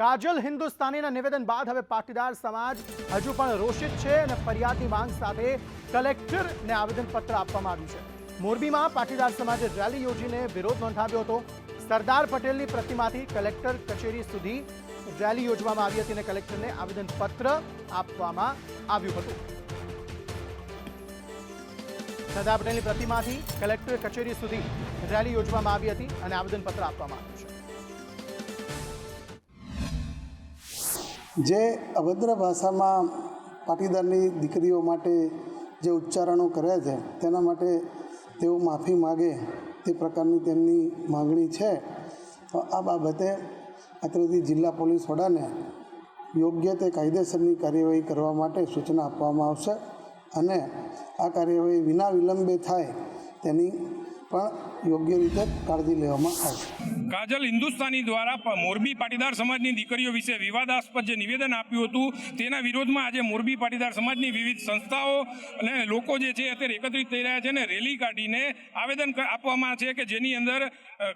કાજલ હિન્દુસ્તાનીના નિવેદન બાદ હવે પાટીદાર સમાજ હજુ પણ રોષિત છે અને ફરિયાદની માંગ સાથે કલેક્ટરને આવેદનપત્ર આપવામાં આવ્યું છે. મોરબીમાં પાટીદાર સમાજે રેલી યોજીને વિરોધ નોંધાવ્યો હતો. સરદાર પટેલની પ્રતિમાથી કલેક્ટર કચેરી સુધી રેલી યોજવામાં આવી હતી અને કલેક્ટરને આવેદનપત્ર આપવામાં આવ્યું હતું. સરદાર પટેલની પ્રતિમાથી કલેક્ટર કચેરી સુધી રેલી યોજવામાં આવી હતી અને આવેદનપત્ર આપવામાં આવ્યું છે. જે અભદ્ર ભાષામાં પાટીદારની દીકરીઓ માટે જે ઉચ્ચારણો કર્યા છે, તેના માટે તેઓ માફી માગે, તે પ્રકારની તેમની માગણી છે. તો આ બાબતે અત્રેથી જિલ્લા પોલીસ વડાને યોગ્ય તે કાયદેસરની કાર્યવાહી કરવા માટે સૂચના આપવામાં આવશે અને આ કાર્યવાહી વિના વિલંબે થાય તેની પણ યોગ્ય રીતે કાળજી લેવામાં આવશે કાજલ હિન્દુસ્તાની દ્વારા મોરબી પાટીદાર સમાજની દીકરીઓ વિશે વિવાદાસ્પદ જે નિવેદન આપ્યું હતું, તેના વિરોધમાં આજે મોરબી પાટીદાર સમાજની વિવિધ સંસ્થાઓ અને લોકો જે છે અત્યારે એકત્રિત થઈ રહ્યા છે અને રેલી કાઢીને આવેદન આપવામાં છે કે જેની અંદર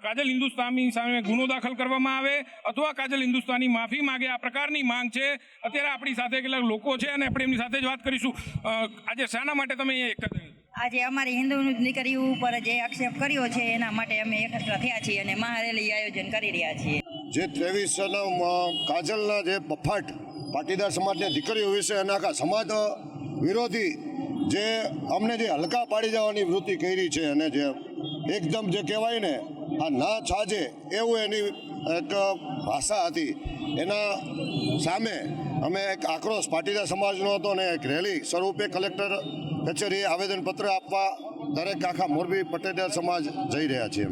કાજલ હિન્દુસ્તાની સામે ગુનો દાખલ કરવામાં આવે અથવા કાજલ હિન્દુસ્તાની માફી માગે. આ પ્રકારની માંગ છે. અત્યારે આપણી સાથે કેટલાક લોકો છે અને આપણે એમની સાથે જ વાત કરીશું. આજે શાના માટે તમે અહીંયા થયા? આજે અમારી હિન્દુ દીકરી ઉપર જે આક્ષેપ કર્યો છે, એના માટે અમે એકત્ર થયા છીએ અને મહારેલી આયોજન કરી રહ્યા છીએ. જે ત્રેવીસ કાજલના જે બફાટ પાટીદાર સમાજની દીકરીઓ વિશે અને આખા સમાજ વિરોધી જે અમને જે હલકા પાડી જવાની વૃત્તિ કરી છે અને જે એકદમ જે કહેવાય ને, આ ના છાજે એવું એની એક ભાષા હતી. એના સામે અમે એક આક્રોશ પાટીદાર સમાજનો હતો ને એક રેલી સ્વરૂપે કલેક્ટર કચેરીએ આવેદનપત્ર આપવા દરેક આખા મોરબી પટેદાર સમાજ જઈ રહ્યા છીએ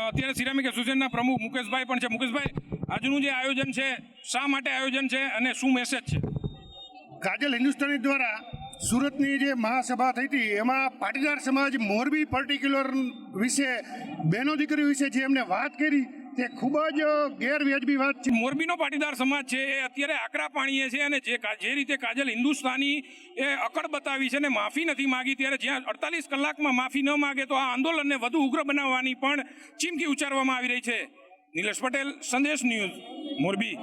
અત્યારે સિરામિક એસોસિએશનના પ્રમુખ મુકેશભાઈ પણ છે. મુકેશભાઈ આજનું જે આયોજન છે શા માટે આયોજન છે અને શું મેસેજ છે? કાજલ હિન્દુસ્તાની દ્વારા સુરતની જે મહાસભા થઈ હતી એમાં પાટીદાર સમાજ મોરબી પર્ટિક્યુલર વિશે બહેનો દીકરીઓ વિશે જે એમને વાત કરી તે ખૂબ જ ગેરવ્યાજબી વાત છે. મોરબીનો પાટીદાર સમાજ છે, એ અત્યારે આકરા પાણીએ છે અને જે જે રીતે કાજલ હિન્દુસ્તાની એ અકડ બતાવી છે અને માફી નથી માગી, ત્યારે જ્યાં અડતાલીસ કલાકમાં માફી ન માગે, તો આ આંદોલનને વધુ ઉગ્ર બનાવવાની પણ ચીમકી ઉચ્ચારવામાં આવી રહી છે. નિલેશ પટેલ, સંદેશ ન્યૂઝ, મોરબી.